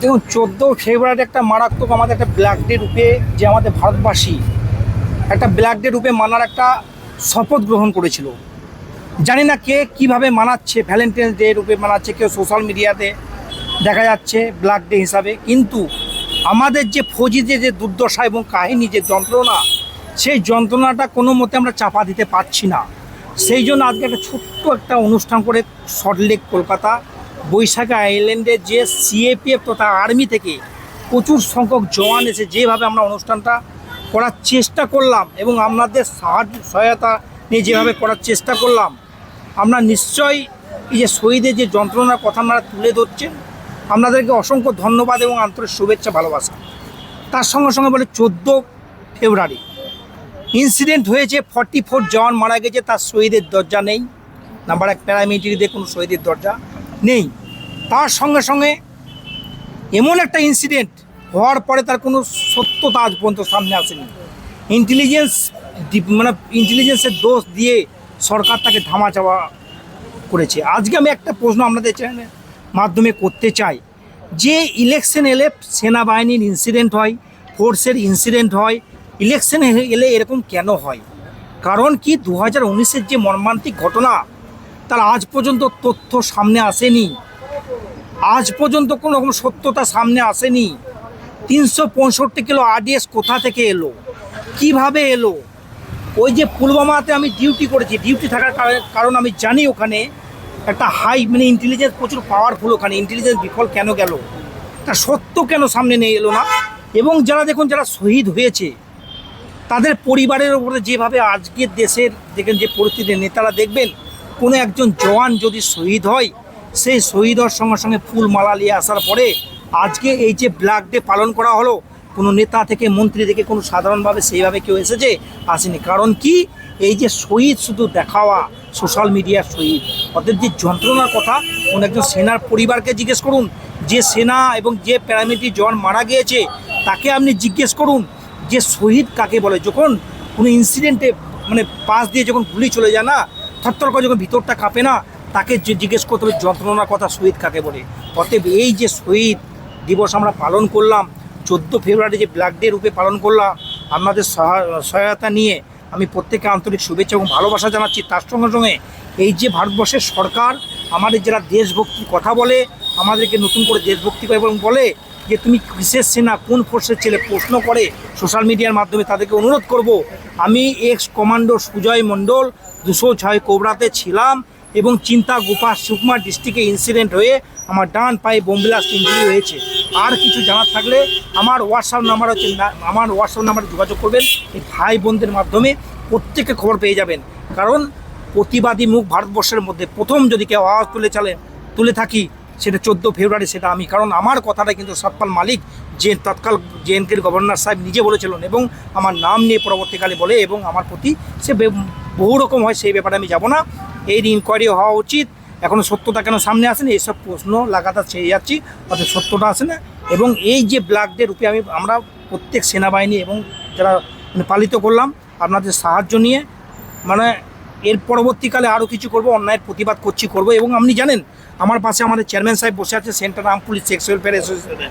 দেখুন, চোদ্দ ফেব্রুয়ারি একটা মারাত্মক আমাদের একটা ব্ল্যাক ডে রূপে যে আমাদের ভারতবাসী একটা ব্ল্যাক ডে রূপে মানার একটা শপথ গ্রহণ করেছিল। জানি না কে কীভাবে মানাচ্ছে ভ্যালেন্টাইন্স ডে রূপে মানাচ্ছে, কেউ সোশ্যাল মিডিয়াতে দেখা যাচ্ছে ব্ল্যাক ডে হিসাবে। কিন্তু আমাদের যে ফৌজিতে যে দুর্দশা এবং কাহিনী, যে যন্ত্রণা, সেই যন্ত্রণাটা কোনো মতে আমরা চাপা দিতে পারছি না। সেই জন্য আজকে একটা ছোট্ট একটা অনুষ্ঠান করে সল্টলেক কলকাতা বৈশাখী আইল্যান্ডে যে সিএপিএফ তথা আর্মি থেকে প্রচুর সংখ্যক জওয়ান এসে যেভাবে আমরা অনুষ্ঠানটা করার চেষ্টা করলাম এবং আপনাদের সাহায্য, সহায়তা নিয়ে যেভাবে করার চেষ্টা করলাম, আমরা নিশ্চয়ই এই যে শহীদের যে যন্ত্রণার কথা আপনারা তুলে ধরছেন, আপনাদেরকে অসংখ্য ধন্যবাদ এবং আন্তরিক শুভেচ্ছা, ভালোবাসা। তার সঙ্গে সঙ্গে বলে চোদ্দ ফেব্রুয়ারি। ইনসিডেন্ট হয়েছে ফর্টি ফোর জওয়ান মারা গেছে, তার শহীদের দরজা নেই। নাম্বার এক প্যারামিলিটারিতে কোনো শহীদের দরজা। নেই। তার সঙ্গে সঙ্গে এমন একটা ইনসিডেন্ট হওয়ার পরে তার কোনো সত্যতা আজ পর্যন্ত সামনে আসেনি। ইন্টেলিজেন্স মানে ইন্টেলিজেন্সের দোষ দিয়ে সরকার তাকে ধামা চাওয়া করেছে। আজকে আমি একটা প্রশ্ন আপনাদের চ্যানেলের মাধ্যমে করতে চাই। যে ইলেকশন এলে সেনাবাহিনীর ইনসিডেন্ট হয় ফোর্সের ইনসিডেন্ট হয় ইলেকশন এলে এরকম কেন হয়? কারণ কি দু হাজার উনিশের যে মর্মান্তিক ঘটনা তার আজ পর্যন্ত তথ্য সামনে আসেনি। আজ পর্যন্ত কোনো রকম সত্যতা সামনে আসেনি। তিনশো পঁয়ষট্টি কিলো আরডিএস কোথা থেকে এলো? কীভাবে এলো? ওই যে পুলওয়ামাতে আমি ডিউটি করেছি। ডিউটি থাকার কারণে- আমি জানি ওখানে একটা হাই মানে ইন্টেলিজেন্স প্রচুর পাওয়ারফুল ওখানে। ইন্টেলিজেন্স বিফল কেন গেল? তা সত্য কেন সামনে নিয়ে এলো না? এবং যারা দেখুন, যারা শহীদ হয়েছে, তাদের পরিবারের উপরে যেভাবে আজকের দেশের দেখেন যে পরিস্থিতি নেতারা দেখবেন কোনো একজন জওয়ান যদি শহীদ হয়, সেই শহীদ হওয়ার সঙ্গে সঙ্গে ফুল মালা নিয়ে আসার পরে আজকে এই যে ব্ল্যাক ডে পালন করা হলো, কোনো নেতা থেকে মন্ত্রী থেকে কোনো সাধারণভাবে সেইভাবে কেউ এসেছে? আসেনি। কারণ কি? এই যে শহীদ শুধু দেখাওয়া সোশ্যাল মিডিয়ার শহীদ। ওদের যে যন্ত্রণার কথা, কোনো একজন সেনার পরিবারকে জিজ্ঞেস করুন, যে সেনা এবং যে প্যারামিলিটারি জওয়ান মারা গিয়েছে, তাকে আপনি জিজ্ঞেস করুন, যে শহীদ কাকে বলে? যখন কোনো ইনসিডেন্টে মানে পাশ দিয়ে যখন গুলি চলে যায় না থরথর করে যখন ভিতরটা কাঁপে না, তাকে জিজ্ঞেস করতে হবে, যন্ত্রণার কথা শহীদ কাকে বলে? অতএব এই যে শহীদ দিবস আমরা পালন করলাম, চোদ্দ ফেব্রুয়ারি যে ব্ল্যাক ডে রূপে পালন করলাম, আপনাদের সহা- সহায়তা নিয়ে আমি প্রত্যেকে আন্তরিক শুভেচ্ছা এবং ভালোবাসা জানাচ্ছি। তার সঙ্গে সঙ্গে এই যে ভারতবর্ষের সরকার আমাদের যারা দেশভক্তির কথা বলে, আমাদেরকে নতুন করে দেশভক্তি করে এবং বলে যে, তুমি কিসের সেনা, কোন ফোর্সের ছেলে? প্রশ্ন করে সোশ্যাল মিডিয়ার মাধ্যমে তাদেরকে অনুরোধ করব। আমি এক্স কমান্ডো সুজয় মণ্ডল দুশো ছয় কোবরাতে ছিলাম এবং চিন্তা গোপা সুকমা ডিস্ট্রিক্টে ইনসিডেন্ট হয়ে আমার ডান পায়ে বোমবিলাস্ট ইঞ্জুরি হয়েছে। আর কিছু জানার থাকলে আমার হোয়াটসঅ্যাপ নাম্বার হচ্ছে আমার হোয়াটসঅ্যাপ নাম্বারে যোগাযোগ করবেন। এই ভাই বোনদের মাধ্যমে প্রত্যেকে খবর পেয়ে যাবেন। কারণ প্রতিবাদী মুখ ভারতবর্ষের মধ্যে প্রথম যদি কেউ আওয়াজ তুলে চলে, তুলে থাকি, সেটা চোদ্দ ফেব্রুয়ারি, সেটা আমি। কারণ আমার কথাটা কিন্তু সতপাল মালিক, যে তৎকাল জেএনকের গভর্নর সাহেব নিজে বলেছিলেন এবং আমার নাম নিয়ে পরবর্তীকালে বলে এবং আমার প্রতি সে বহু রকম হয় সেই ব্যাপারে আমি যাব না। এর ইনকোয়ারি হওয়া উচিত। এখনও সত্যতা কেন সামনে আসেনি? এইসব প্রশ্ন লাগাতার ছেড়ে যাচ্ছি। অর্থাৎ সত্যটা আসে না। এবং এই যে ডে রূপে আমি, আমরা প্রত্যেক সেনাবাহিনী এবং যারা মানে পালিত করলাম, আপনাদের সাহায্য নিয়ে মানে এর পরবর্তীকালে আরও কিছু করব, অন্যায়ের প্রতিবাদ করছি, করব। এবং আপনি জানেন, আমার পাশে আমাদের চেয়ারম্যান সাহেব বসে আছে সেন্ট্রাল আর্ম পুলিশ সেক্স ওয়েলফেয়ার অ্যাসোসিয়েশনের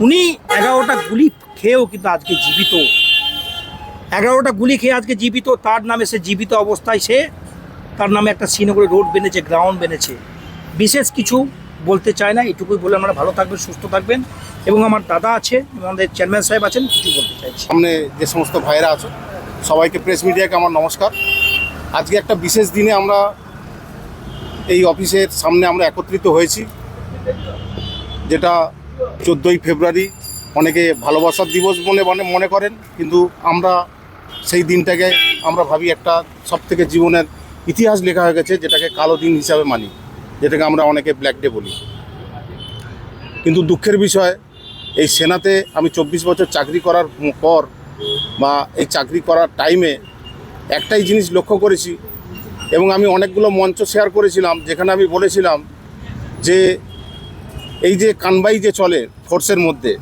উনি এগারোটা গুলি খেয়েও কিন্তু আজকে জীবিত। এগারোটা গুলি খেয়ে আজকে জীবিত, তার নামে সে জীবিত অবস্থায় সে, তার নামে একটা শ্রীনগরে রোড বেনেছে গ্রাউন্ড বেনেছে বিশেষ কিছু বলতে চায় না, এটুকুই বলে আমরা ভালো থাকবেন, সুস্থ থাকবেন। এবং আমার দাদা আছে, আমাদের চেয়ারম্যান সাহেব আছেন, কিছু বলতে চাইছি। সামনে যে সমস্ত ভাইরা আছো, সবাইকে প্রেস মিডিয়াকে আমার নমস্কার। আজকে একটা বিশেষ দিনে আমরা এই অফিসের সামনে আমরা একত্রিত হয়েছি, যেটা চোদ্দোই ফেব্রুয়ারি অনেকে ভালোবাসার দিবস বলে মনে মনে করেন, কিন্তু আমরা সেই দিনটাকে আমরা ভাবি একটা সব থেকে জীবনের ইতিহাস লেখা হয়ে গেছে, যেটাকে কালো দিন হিসাবে মানি, যেটাকে আমরা অনেকে ব্ল্যাক ডে বলি। কিন্তু দুঃখের বিষয়, এই সেনাতে আমি চব্বিশ বছর চাকরি করার পর বা এই চাকরি করার টাইমে একটাই জিনিস লক্ষ্য করেছি এবং আমি অনেকগুলো মঞ্চ শেয়ার করেছিলাম, যেখানে আমি বলেছিলাম যে এই যে কানবাই যে চলে ফোর্সের মধ্যে,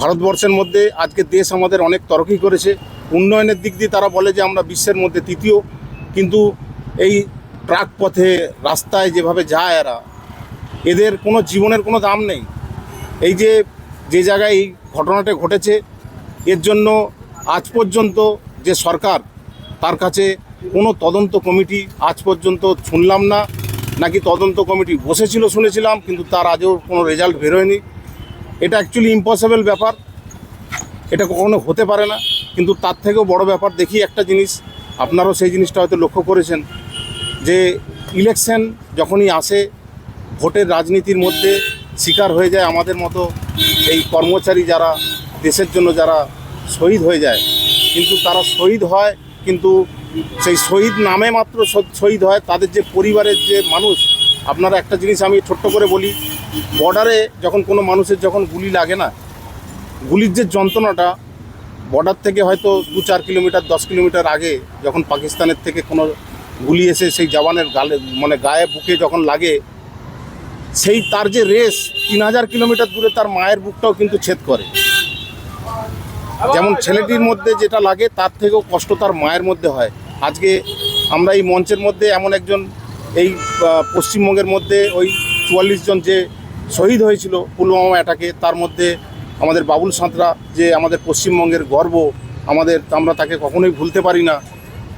ভারতবর্ষের মধ্যে আজকে দেশ আমাদের অনেক তরক্কি করেছে। উন্নয়নের দিক দিয়ে তারা বলে যে আমরা বিশ্বের মধ্যে তৃতীয়। কিন্তু এই ট্রাক পথে রাস্তায় যেভাবে যায় এরা, এদের কোনো জীবনের কোনো দাম নেই। এই যে যে জায়গায় এই ঘটনাটা ঘটেছে, এর জন্য আজ পর্যন্ত যে সরকার, তার কাছে কোনো তদন্ত কমিটি আজ পর্যন্ত শুনলাম না। নাকি তদন্ত কমিটি বসেছিল শুনেছিলাম, কিন্তু তার আজও কোনো রেজাল্ট বেরোয়নি। এটা অ্যাকচুয়ালি ইম্পসিবল ব্যাপার। এটা কখনো হতে পারে না। কিন্তু তার থেকেও বড় ব্যাপার দেখি একটা জিনিস, আপনারাও সেই জিনিসটা হয়তো লক্ষ্য করেছেন, যে ইলেকশন যখনই আসে, ভোটের রাজনীতির মধ্যে শিকার হয়ে যায় আমাদের মতো এই কর্মচারী যারা, দেশের জন্য যারা শহীদ হয়ে যায়। কিন্তু তারা শহীদ হয়, কিন্তু সেই শহীদ নামে মাত্র শহীদ হয়, তাদের যে পরিবারের যে মানুষ, আপনারা একটা জিনিস আমি ছোট্ট করে বলি বর্ডারে যখন কোনো মানুষের যখন গুলি লাগে না, গুলির যে যন্ত্রণাটা বর্ডার থেকে হয়তো দু চার কিলোমিটার, দশ কিলোমিটার আগে যখন পাকিস্তানের থেকে কোনো গুলি এসে সেই জওয়ানের গালে মানে গায়ে, বুকে যখন লাগে, সেই তার যে রেস তিন হাজার কিলোমিটার দূরে তার মায়ের বুকটাও কিন্তু ছেদ করে। যেমন ছেলেটির মধ্যে যেটা লাগে, তার থেকেও কষ্ট তার মায়ের মধ্যে হয়। আজকে আমরা এই মঞ্চের মধ্যে এমন একজন, এই পশ্চিমবঙ্গের মধ্যে ওই চুয়াল্লিশ জন যে শহীদ হয়েছিল, পুলওয়ামা অ্যাটাকে, তার মধ্যে আমাদের বাবুল সাঁতরা যে আমাদের পশ্চিমবঙ্গের গর্ব, আমাদের আমরা তাকে কখনোই ভুলতে পারি না।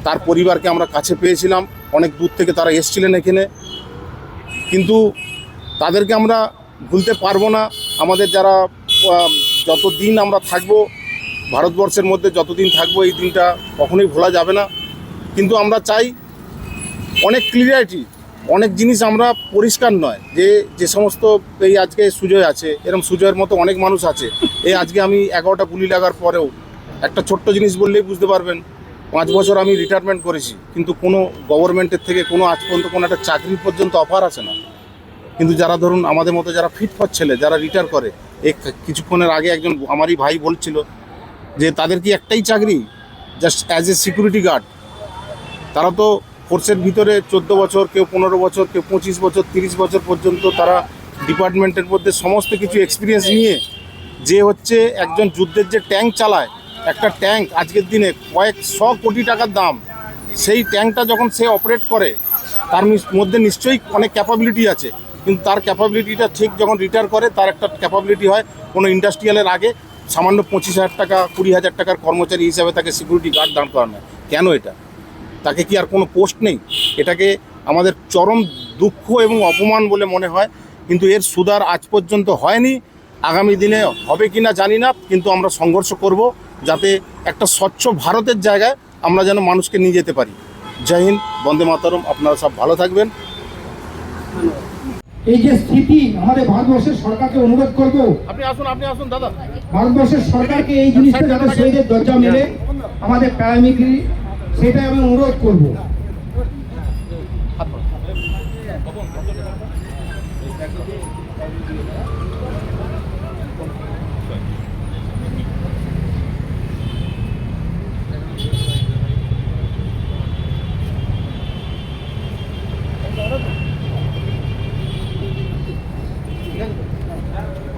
তার পরিবারকে আমরা কাছে পেয়েছিলাম, অনেক দূর থেকে তারা এসছিলেন এখানে। কিন্তু তাদেরকে আমরা ভুলতে পারব না। আমাদের যারা যতদিন আমরা থাকব, ভারতবর্ষের মধ্যে যতদিন থাকব, এই দিনটা কখনোই ভোলা যাবে না। কিন্তু আমরা চাই অনেক ক্লিয়ারিটি অনেক জিনিস আমরা পরিষ্কার নয়, যে যে সমস্ত এই আজকে সুজয় আছে এরকম সুজয়ের মতো অনেক মানুষ আছে, এই আজকে আমি এগারোটা গুলি লাগার পরেও একটা ছোট্ট জিনিস বললেই বুঝতে পারবেন, পাঁচ বছর আমি রিটায়ারমেন্ট করেছি, কিন্তু কোনো গভর্নমেন্টের থেকে কোনো আজ পর্যন্ত কোনো একটা চাকরি পর্যন্ত অফার আছে না। কিন্তু যারা ধরুন আমাদের মতো যারা ফিটফট ছেলে, যারা রিটায়ার করে এই কিছুক্ষণের আগে একজন আমারই ভাই বলছিল যে, তাদের কি একটাই চাকরি? Just as a security guard তারা তো ফোর্সের ভিতরে চোদ্দ বছর, কেউ পনেরো বছর, কেউ পঁচিশ বছর, তিরিশ বছর পর্যন্ত তারা ডিপার্টমেন্টের মধ্যে সমস্ত কিছু এক্সপিরিয়েন্স নিয়ে যে হচ্ছে একজন যুদ্ধের যে ট্যাঙ্ক চালায়, একটা ট্যাঙ্ক আজকের দিনে কয়েক শ কোটি টাকার দাম। সেই ট্যাঙ্কটা যখন সে অপারেট করে, তার মধ্যে নিশ্চয়ই অনেক ক্যাপাবিলিটি আছে। কিন্তু তার ক্যাপাবিলিটিটা ঠিক যখন রিটায়ার করে, তার একটা ক্যাপাবিলিটি হয় কোনো ইন্ডাস্ট্রিয়ালের আগে। সামান্য পঁচিশ হাজার টাকা, কুড়ি হাজার টাকার কর্মচারী হিসাবে তাকে সিকিউরিটি গার্ড দাঁড় করানো হয়। কেন এটা? তাকে কি আর কোনো পোস্ট নেই? এটাকে আমাদের চরম দুঃখ এবং অপমান বলে মনে হয়। কিন্তু এর সুধার আজ পর্যন্ত হয়নি। আগামী দিনে হবে কি না জানি না কিন্তু আমরা সংঘর্ষ করব যাতে একটা স্বচ্ছ ভারতের জায়গায় আমরা যেন মানুষকে নিয়ে যেতে পারি। জয় হিন্দ বন্দে মাতরম আপনারা সব ভালো থাকবেন। এই যে স্থিতি আমাদের ভারতবর্ষের সরকারকে অনুরোধ করব। আপনি আসুন আপনি আসুন দাদা। ভারতবর্ষের সরকারকে এই জিনিসটা যাতে শহীদের দরজা মেলে। আমাদের প্যারামিলিটারি সেটাই আমি অনুরোধ করব Thank.